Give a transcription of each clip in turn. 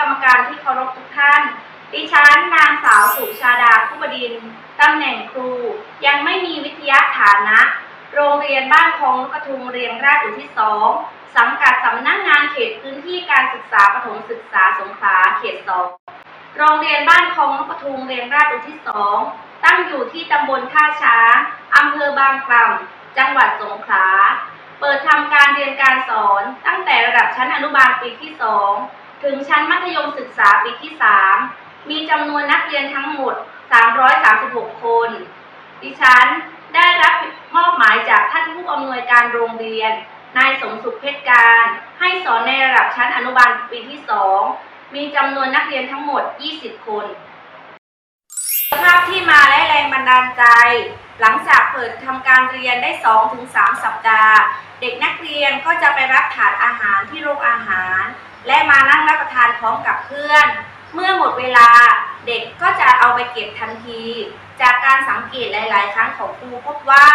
กรรมการที่เคารพทุกท่าน ดิฉันนางสาวสุชาดาผู้บดินทร์ตำแหน่งครู ยังไม่มีวิทยาฐานะ โรงเรียนบ้านคลองกระทุงเรียงราชอุทิศสองสังกัดสำนักงานเขตพื้นที่การศึกษาประถมศึกษาสงขลาเขตสองโรงเรียนบ้านคลองนกระทุงเรียงราชอุทิศสองตั้งอยู่ที่ตำบลท่าช้างอำเภอบางกล่ำจังหวัดสงขลา เปิดทำการเรียนการสอนตั้งแต่ระดับชั้นอนุบาลปีที่2 ถึงชั้นมัธยมศึกษาปีที่ 3 มีจำนวนนักเรียนทั้งหมด 336 คน ดิฉันได้รับมอบหมายจากท่านผู้อำนวยการโรงเรียน นายสมสุขเพชรการ ให้สอนในระดับชั้นอนุบาลปีที่ 2 มีจำนวนนักเรียนทั้งหมด 20 คน ภาพที่มาและแรงบันดาลใจ หลังจากเปิดทำการเรียนได้ 2-3 สัปดาห์ เด็กนักเรียนก็จะไปรับถาดอาหารที่โรงอาหาร และมานั่งรับประทานพร้อมกับเพื่อน เมื่อหมดเวลาเด็กก็จะเอาไปเก็บทันที จากการสังเกตหลาย ๆ ครั้งของครูพบว่า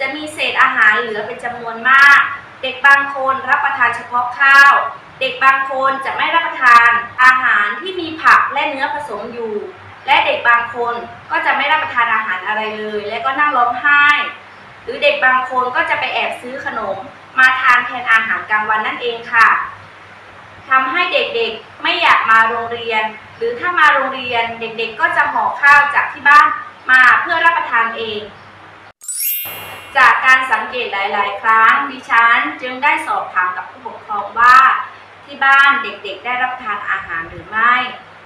จะมีเศษอาหารเหลือเป็นจำนวนมาก เด็กบางคนรับประทานเฉพาะข้าว เด็กบางคนจะไม่รับประทานอาหารที่มีผักและเนื้อผสมอยู่ และเด็กบางคนก็จะไม่รับประทานอาหารอะไรเลย และก็นั่งร้องไห้ หรือเด็กบางคนก็จะไปแอบซื้อขนม มาทานแทนอาหารกลางวันนั่นเองค่ะทำให้เด็กๆไม่อยากมาโรงเรียน หรือถ้ามาโรงเรียนเด็กๆ ก็จะห่อข้าวจากที่บ้านมาเพื่อรับประทานเอง จากการสังเกตหลาย ๆ ครั้งดิฉันจึงได้สอบถามกับผู้ปกครองว่า ที่บ้านเด็กๆ ได้รับประทานอาหารหรือไม่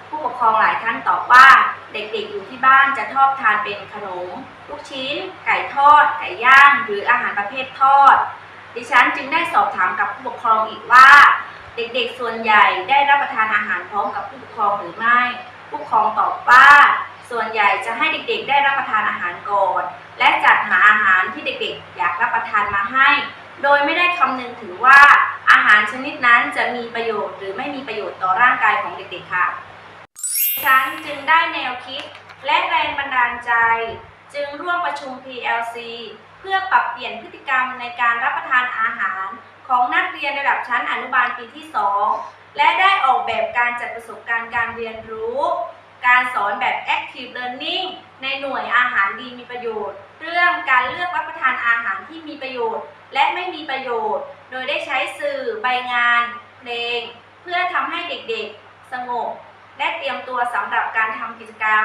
ผู้ปกครองหลายท่านตอบว่า เด็กๆอยู่ที่บ้านจะชอบทานเป็นขนม ลูกชิ้น ไก่ทอด ไก่ย่าง หรืออาหารประเภททอด ดิฉันจึงได้สอบถามกับผู้ปกครองอีกว่า เด็กๆส่วนใหญ่ได้รับประทานอาหารพร้อมกับผู้ปกครองหรือไม่ ผู้ปกครองตอบว่า ส่วนใหญ่จะให้เด็กๆ ได้รับประทานอาหารก่อน และจัดหาอาหารที่เด็กๆ อยากรับประทานมาให้ โดยไม่ได้คำนึงถึงว่าอาหารชนิดนั้นจะมีประโยชน์หรือไม่มีประโยชน์ต่อร่างกายของเด็กๆค่ะ ฉันจึงได้แนวคิดและแรงบันดาลใจ จึงร่วมประชุม PLC เพื่อปรับเปลี่ยนพฤติกรรมในการรับประทานอาหาร ของนักเรียนระดับชั้นอนุบาลปีที่ 2 และได้ออกแบบการจัดประสบการณ์การเรียนรู้ การสอนแบบ Active Learning ในหน่วยอาหารดีมีประโยชน์ เรื่องการเลือกรับประทานอาหารที่มีประโยชน์ และไม่มีประโยชน์ โดยได้ใช้สื่อ ใบงาน เพลง เพื่อทำให้เด็กๆ สงบ และเตรียมตัวสำหรับการทำกิจกรรม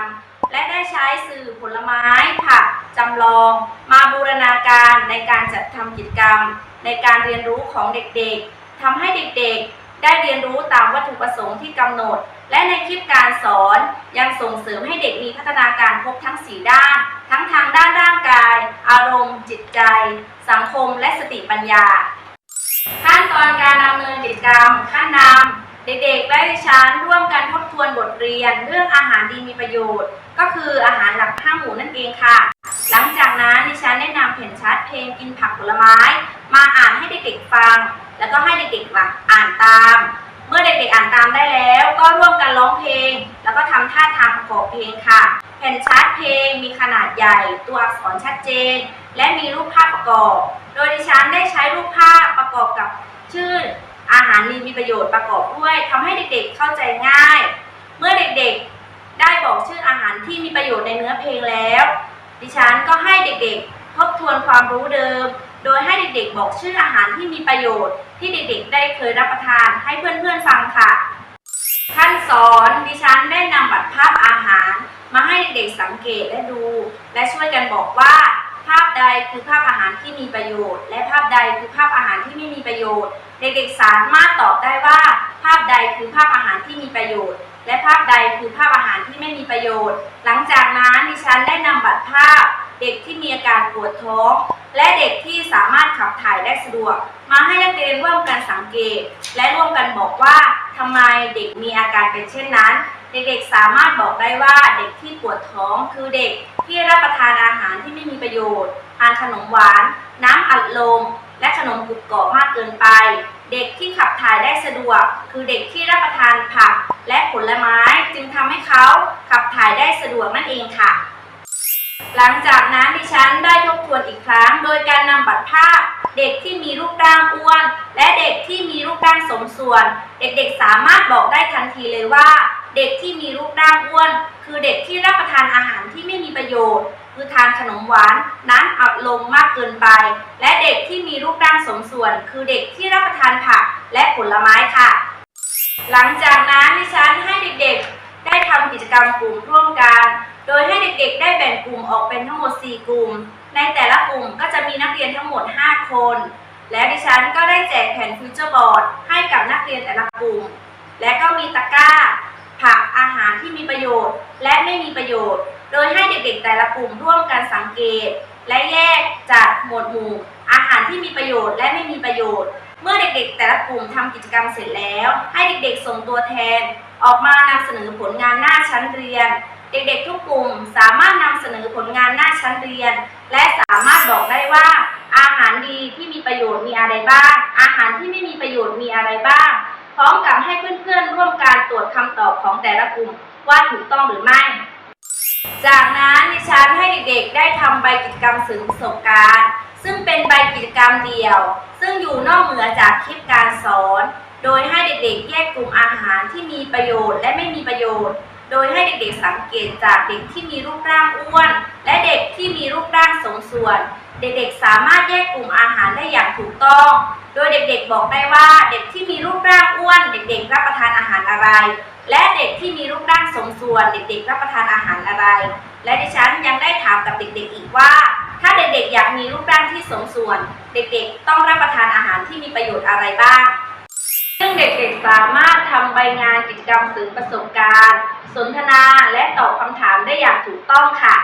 และได้ใช้สื่อผลไม้ผักจำลอง มาบูรณาการในการจัดทำกิจกรรม ในการเรียนรู้ของเด็กๆทำให้เด็กๆ ได้เรียนรู้ตามวัตถุประสงค์ที่กำหนด และในคลิปการสอนยังส่งเสริมให้เด็กมีพัฒนาการครบทั้ง 4 ด้าน ทั้งทางด้านร่างกาย อารมณ์ จิตใจ สังคม และสติปัญญา ขั้นตอนการดำเนินกิจกรรมขั้นนำ เด็กๆ และดิฉันร่วมกันทบทวนบทเรียนเรื่องอาหารดีมีประโยชน์ ก็คืออาหารหลักห้าหมู่นั่นเองค่ะ หลังจากนั้นดิฉันได้นำแผ่นชัดเพลงกินผักผลไม้ มาอ่านให้เด็กๆฟัง แล้วก็ให้เด็กๆหลักอ่านตาม เมื่อเด็กๆอ่านตามได้แล้ว ก็ร่วมกันร้องเพลง แล้วก็ทำท่าทางประกอบเพลงค่ะแผ่นชัดเพลงมีขนาดใหญ่ ตัวอักษรชัดเจน และมีรูปภาพประกอบ โดยดิฉันได้ใช้รูปภาพประกอบกับชื่อ อาหารดีมีประโยชน์ประกอบด้วยทำให้เด็กๆเข้าใจง่าย เมื่อเด็กๆได้บอกชื่ออาหารที่มีประโยชน์ในเนื้อเพลงแล้ว ดิฉันก็ให้เด็กๆ ทบทวนความรู้เดิม โดยให้เด็กๆ บอกชื่ออาหารที่มีประโยชน์ ที่เด็กๆ ได้เคยรับประทานให้เพื่อนๆฟังค่ะท่านสอนดิฉันได้นำบัตรภาพอาหาร มาให้เด็กๆสังเกตและดู และช่วยกันบอกว่า ภาพใดคือภาพอาหารที่มีประโยชน์ และภาพใดคือภาพอาหารที่ไม่มีประโยชน์ เด็กๆสามารถตอบได้ว่า ภาพใดคือภาพอาหารที่มีประโยชน์ และภาพใดคือภาพอาหารที่ไม่มีประโยชน์ หลังจากนั้นดิฉันได้นำบัตรภาพ เด็กที่มีอาการปวดท้อง และเด็กที่สามารถขับถ่ายได้สะดวก มาให้นักเรียนร่วมกันสังเกต และร่วมกันบอกว่าทำไมเด็กมีอาการเป็นเช่นนั้น เด็กๆสามารถบอกได้ว่าเด็กที่ปวดท้องคือเด็กที่รับประทานอาหารที่ไม่มีประโยชน์ทานขนมหวาน น้ำอัดลม และขนมกรุบกรอบมากเกินไป เด็กที่ขับถ่ายได้สะดวก คือเด็กที่รับประทานผักและผลไม้จึงทำให้เขาขับถ่ายได้สะดวกนั่นเองค่ะ หลังจากนั้นดิฉันได้ทบทวนอีกครั้ง โดยการนำบัตรภาพเด็กที่มีรูปร่างอ้วน และเด็กที่มีรูปร่างสมส่วน เด็กๆสามารถบอกได้ทันทีเลยว่า เด็กที่มีรูปร่างอ้วน คือเด็กที่รับประทานอาหารที่ไม่มีประโยชน์ คือทานขนมหวานน้ำอัดลมมากเกินไป และเด็กที่มีรูปร่างสมส่วน คือเด็กที่รับประทานผักและผลไม้ค่ะ หลังจากนั้นดิฉันให้เด็กๆ ได้ทำกิจกรรมกลุ่มร่วมกัน โดยให้เด็กๆ ได้แบ่งกลุ่มออกเป็นทั้งหมด 4 กลุ่ม ในแต่ละกลุ่มก็จะมีนักเรียนทั้งหมด 5 คน และดิฉันก็ได้แจกแผ่นฟิวเจอร์บอร์ดให้กับนักเรียนแต่ละกลุ่ม และก็มีตะกร้า ผักอาหารที่มีประโยชน์ และไม่มีประโยชน์ โดยให้เด็กๆแต่ละกลุ่มร่วมกันสังเกต และแยกจากหมวดหมู่ อาหารที่มีประโยชน์และไม่มีประโยชน์ เมื่อเด็กๆ แต่ละกลุ่มทำกิจกรรมเสร็จแล้ว ให้เด็กๆส่งตัวแทน ออกมานำเสนอผลงานหน้าชั้นเรียน เด็กๆ ทุกกลุ่มสามารถนำเสนอผลงานหน้าชั้นเรียน และสามารถบอกได้ว่า อาหารดีที่มีประโยชน์มีอะไรบ้าง อาหารที่ไม่มีประโยชน์มีอะไรบ้าง พร้อมกับให้เพื่อนๆร่วมการตรวจคำตอบของแต่ละกลุ่มว่าถูกต้องหรือไม่ จากนั้นดิฉันให้เด็กๆได้ทำใบกิจกรรมสื่อประสบการณ์ ซึ่งเป็นใบกิจกรรมเดียว ซึ่งอยู่นอกเหนือจากคลิปการสอน โดยให้เด็กๆ แยกกลุ่มอาหารที่มีประโยชน์และไม่มีประโยชน์ โดยให้เด็กๆสังเกตจากเด็กที่มีรูปร่างอ้วน และเด็กที่มีรูปร่างสมส่วน เด็กๆสามารถแยกกลุ่มอาหารได้อย่างถูกต้อง โดยเด็กๆบอกได้ว่าเด็กที่มีรูปร่างอ้วน เด็กๆรับประทานอาหารอะไร และเด็กที่มีรูปร่างสมส่วน เด็กๆรับประทานอาหารอะไร และดิฉันยังได้ถามกับเด็กๆอีกว่า ถ้าเด็กๆอยากมีรูปร่างที่สมส่วน เด็กๆต้องรับประทานอาหารที่มีประโยชน์อะไรบ้าง ซึ่งเด็กๆสามารถทำใบงานกิจกรรมสื่อประสบการณ์ สนทนาและตอบคำถามได้อย่างถูกต้องค่ะ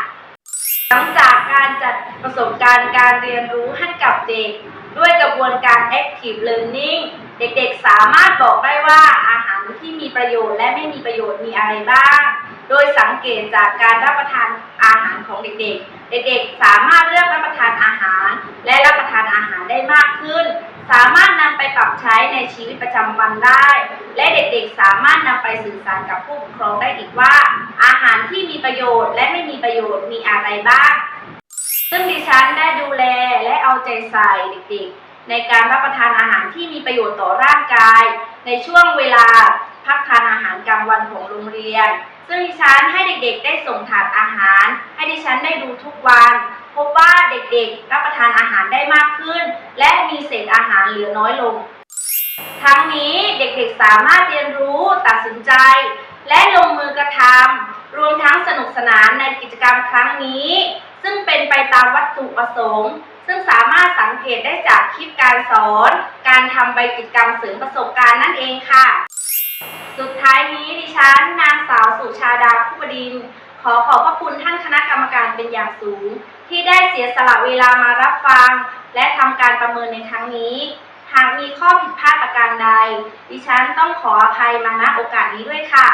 หลังจากการจัดประสบการณ์การเรียนรู้ให้กับเด็ก ด้วยกระบวนการ active learning เด็กๆสามารถบอกได้ว่าอาหารที่มีประโยชน์และไม่มีประโยชน์มีอะไรบ้าง โดยสังเกตจากการรับประทานอาหารของเด็กๆ เด็กๆสามารถเลือกรับประทานอาหาร และรับประทานอาหารได้มากขึ้น สามารถนำไปปรับใช้ในชีวิตประจำวันได้ และเด็กๆสามารถนำไปสื่อสารกับผู้ปกครองได้อีกว่า อาหารที่มีประโยชน์และไม่มีประโยชน์มีอะไรบ้าง ซึ่งดิฉันได้ดูแลและเอาใจใส่เด็กๆ ในการรับประทานอาหารที่มีประโยชน์ต่อร่างกาย ในช่วงเวลาพักทานอาหารกลางวันของโรงเรียน ซึ่งดิฉันให้เด็กๆ ได้ส่งถาดอาหาร ให้ดิฉันได้ดูทุกวัน พบว่าเด็กๆ รับประทานอาหารได้มากขึ้น และมีเศษอาหารเหลือน้อยลง ทั้งนี้เด็กๆ สามารถเรียนรู้ตัดสินใจ และลงมือกระทำรวมทั้งสนุกสนานในกิจกรรมครั้งนี้ ซึ่งเป็นไปตามวัตถุประสงค์ซึ่งสามารถสังเกตได้จากคลิปการสอน การทำใบกิจกรรมเสริมประสบการณ์นั่นเองค่ะ สุดท้ายนี้ดิฉันนางสาวสุชาดาผู้บดิน ขอขอบพระคุณท่านคณะกรรมการเป็นอย่างสูง ที่ได้เสียสละเวลามารับฟัง และทำการประเมินในครั้งนี้ หากมีข้อผิดพลาดประการใด ดิฉันต้องขออภัยมาณโอกาสนี้ด้วยค่ะ